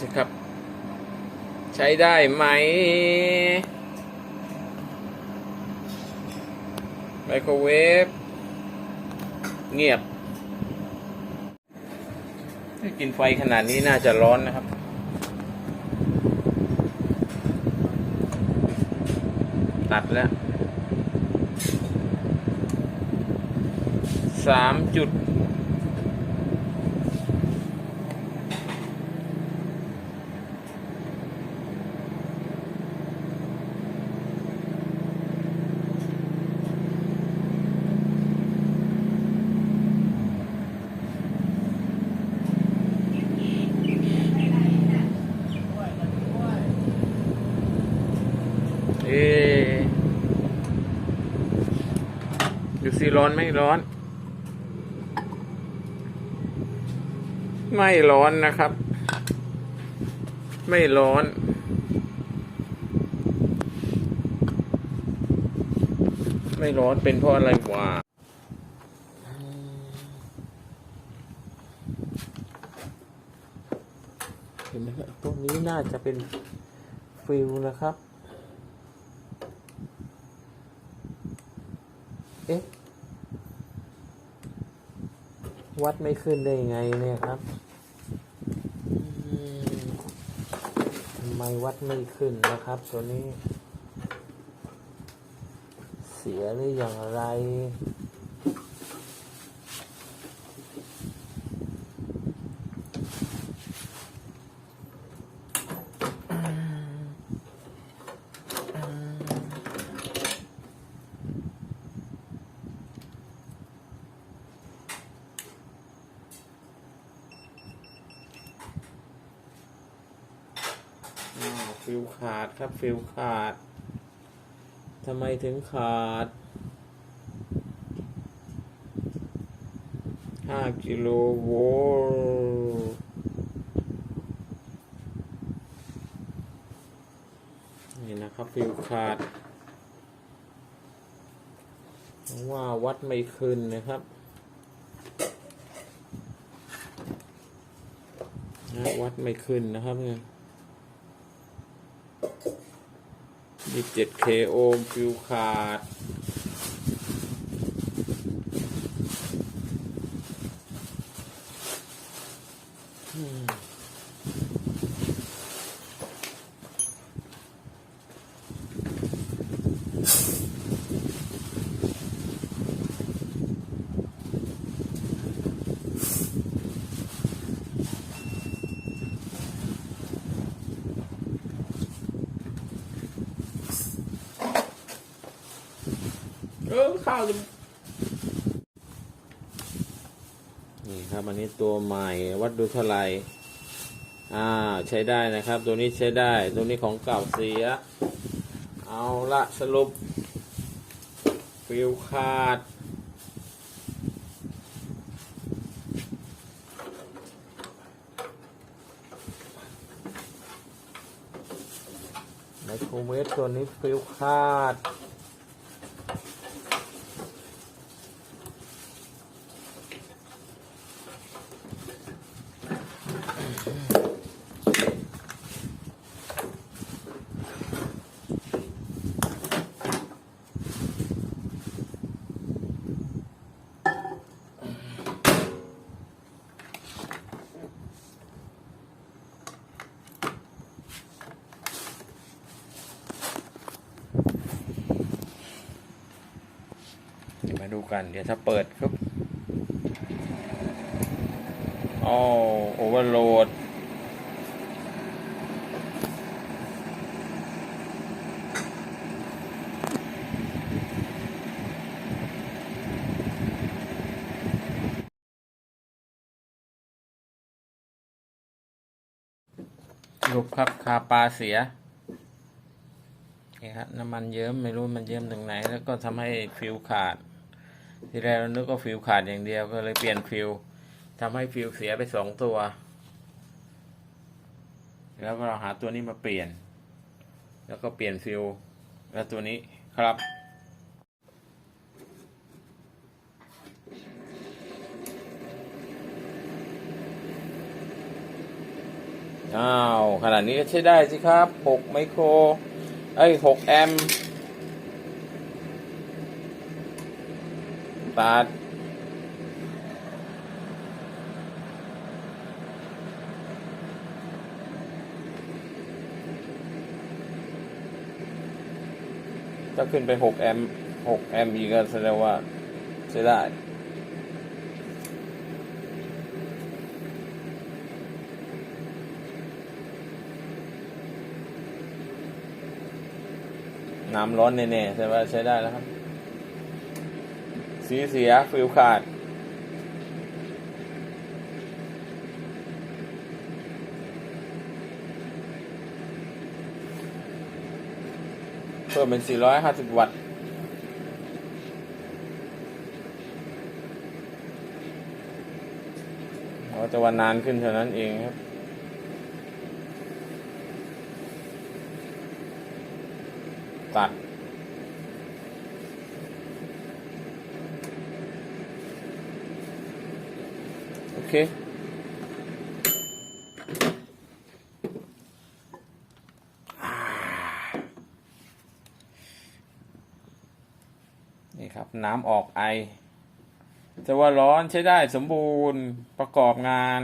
สิครับ ใช้ได้ไหม ไมโครเวฟ เงียบกินไฟขนาดนี้น่าจะร้อนนะครับตัดแล้วสามจุด เอ๊ะดู สิร้อนไม่ร้อน ไม่ร้อนนะครับ ไม่ร้อนไม่ร้อนเป็นเพราะอะไรวะเห็นไหมครับตรงนี้น่าจะเป็นฟิลนะครับ เอ๊ะ วัดไม่ขึ้นได้ยังไงเนี่ยครับทำไมวัดไม่ขึ้นนะครับตัวนี้ เสียหรืออย่างไร อ้าว ฟิวขาดครับฟิวขาดทำไมถึงขาดห้ากิโลโวลต์นี่นะครับฟิวขาดว่าวัดไม่ขึ้นนะครับวัดไม่ขึ้นนะครับเนี่ย ยี่สิบเจ็ดเคโอห์มฟิวขาด เออข้าวจะนี่ครับอันนี้ตัวใหม่วัดดูเท่าไหร่อ่าใช้ได้นะครับ ตัวนี้ใช้ได้ ตัวนี้ของเก่าเสีย เอาละสรุป ฟิวขาด ไมโครเวฟตัวนี้ฟิวขาด ดูกัน เดี๋ยวถ้าเปิดปุ๊บอ๋อโอเวอร์โหลดรูปครับคาปลาเสียนี่ครับน้ำมันเยิ้มไม่รู้มันเยิ้มตรงไหน แล้วก็ทำให้ฟิวขาด ที่แรกเรานึกว่าฟิวขาดอย่างเดียวก็เลยเปลี่ยนฟิวทำให้ฟิวเสียไปสองตัว แล้วก็เราหาตัวนี้มาเปลี่ยน แล้วก็เปลี่ยนฟิวแล้วตัวนี้ครับอ้าวขนาดนี้ก็ใช้ได้สิครับ 6 ไมโคร เอ้ย 6 แอมป์ ตัดถ้าขึ้นไป 6 แอมป์6แอมป์อีกก็แสดงว่าใช้ได้น้ำร้อนแน่ๆใช่ว่าใช้ได้แล้วครับ สีเสียฟิวขาด เพิ่มเป็น 450 วัตต์เราจะวันนานขึ้นเท่านั้นเองครับ ตัด โอ เค นี่ครับ น้ำออกไอ จะว่าร้อนใช้ได้สมบูรณ์ประกอบงาน